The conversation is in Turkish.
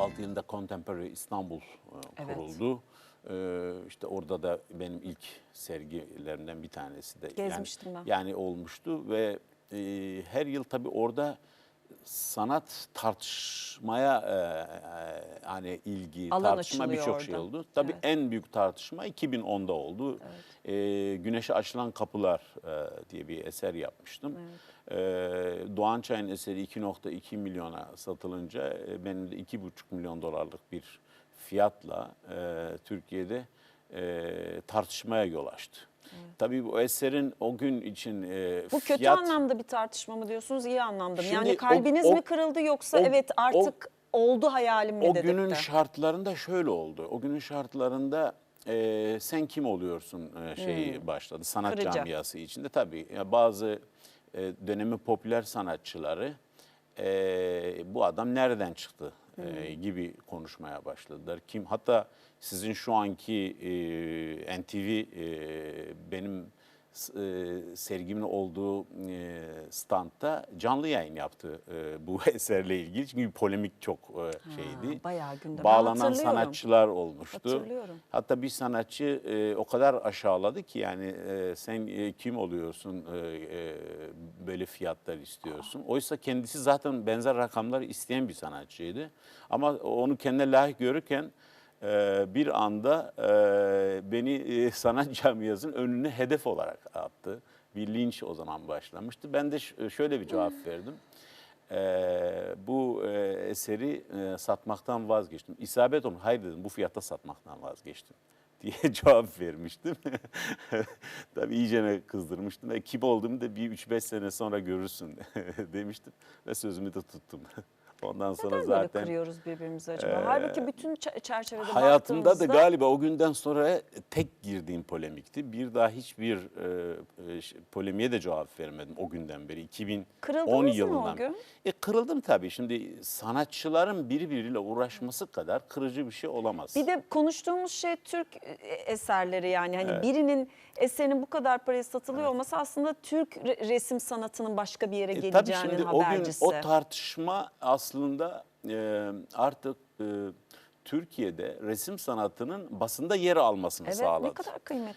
2006 yılında Contemporary İstanbul e, Evet. kuruldu. Ee, işte orada da benim ilk sergilerimden bir tanesi de Gezmiştim yani, ben. yani olmuştu ve e, her yıl tabii orada sanat tartışmaya e, e, hani ilgi Alan tartışma birçok şey oldu. Tabii Evet. en büyük tartışma 2010'da oldu. E, Güneşe Açılan Kapılar e, diye bir eser yapmıştım. E, Doğan Çay'ın eseri 2.2 milyona satılınca e, benim de 2,5 milyon dolarlık bir fiyatla e, Türkiye'de e, tartışmaya yol açtı. Tabii bu eserin o gün için e, Bu kötü fiyat... anlamda bir tartışma mı diyorsunuz, iyi anlamda mı? Şimdi yani o- kalbiniz o- mi kırıldı yoksa o- evet o- artık oldu hayalim mi O dedirtti? günün şartlarında şöyle oldu. O günün şartlarında e, sen kim oluyorsun e, şeyi başladı. Sanat Kırıcı. camiası içinde tabii ya bazı e, dönemin popüler sanatçıları e, bu adam nereden çıktı e, gibi konuşmaya başladılar. Kim hatta sizin şu anki e, NTV e, benim e, sergimin olduğu e, standta canlı yayın yaptı e, bu eserle ilgili. Çünkü polemik çok e, şeydi. bayağı gündem. Bağlanan sanatçılar olmuştu. Hatırlıyorum. Hatta bir sanatçı e, o kadar aşağıladı ki yani e, sen e, kim oluyorsun e, e, böyle fiyatlar istiyorsun. Oysa kendisi zaten benzer rakamlar isteyen bir sanatçıydı. Ama onu kendine layık görürken e, bir anda e, beni e, sanat camiasının önüne hedef olarak attı. Bir linç o zaman başlamıştı. Ben de şöyle bir cevap verdim. Ee, bu e, eseri e, satmaktan vazgeçtim. İsabet olmuş. Hayır dedim bu fiyatta satmaktan vazgeçtim diye cevap vermiştim. Tabii iyicene kızdırmıştım. ve kim olduğumu da bir 3-5 sene sonra görürsün demiştim. Ve sözümü de tuttum. Ondan sonra Neden böyle zaten kırıyoruz birbirimizi acaba? Halbuki bütün çe- çerçevede hayatımda da baktığımızda- galiba o günden sonra tek girdiğim polemikti. Bir daha hiçbir e, e, polemiğe de cevap vermedim o günden beri. 2010 Kırıldınız mı o yılından. gün? E, kırıldım tabii. Şimdi sanatçıların birbiriyle uğraşması kadar kırıcı bir şey olamaz. Bir de konuştuğumuz şey Türk e, eserleri yani hani birinin eserinin bu kadar paraya satılıyor olması aslında Türk re- resim sanatının başka bir yere E, tabii geleceğinin şimdi o gün habercisi. o tartışma aslında e, artık e, Türkiye'de resim sanatının basında yer almasını evet sağladı. ne kadar kıymetli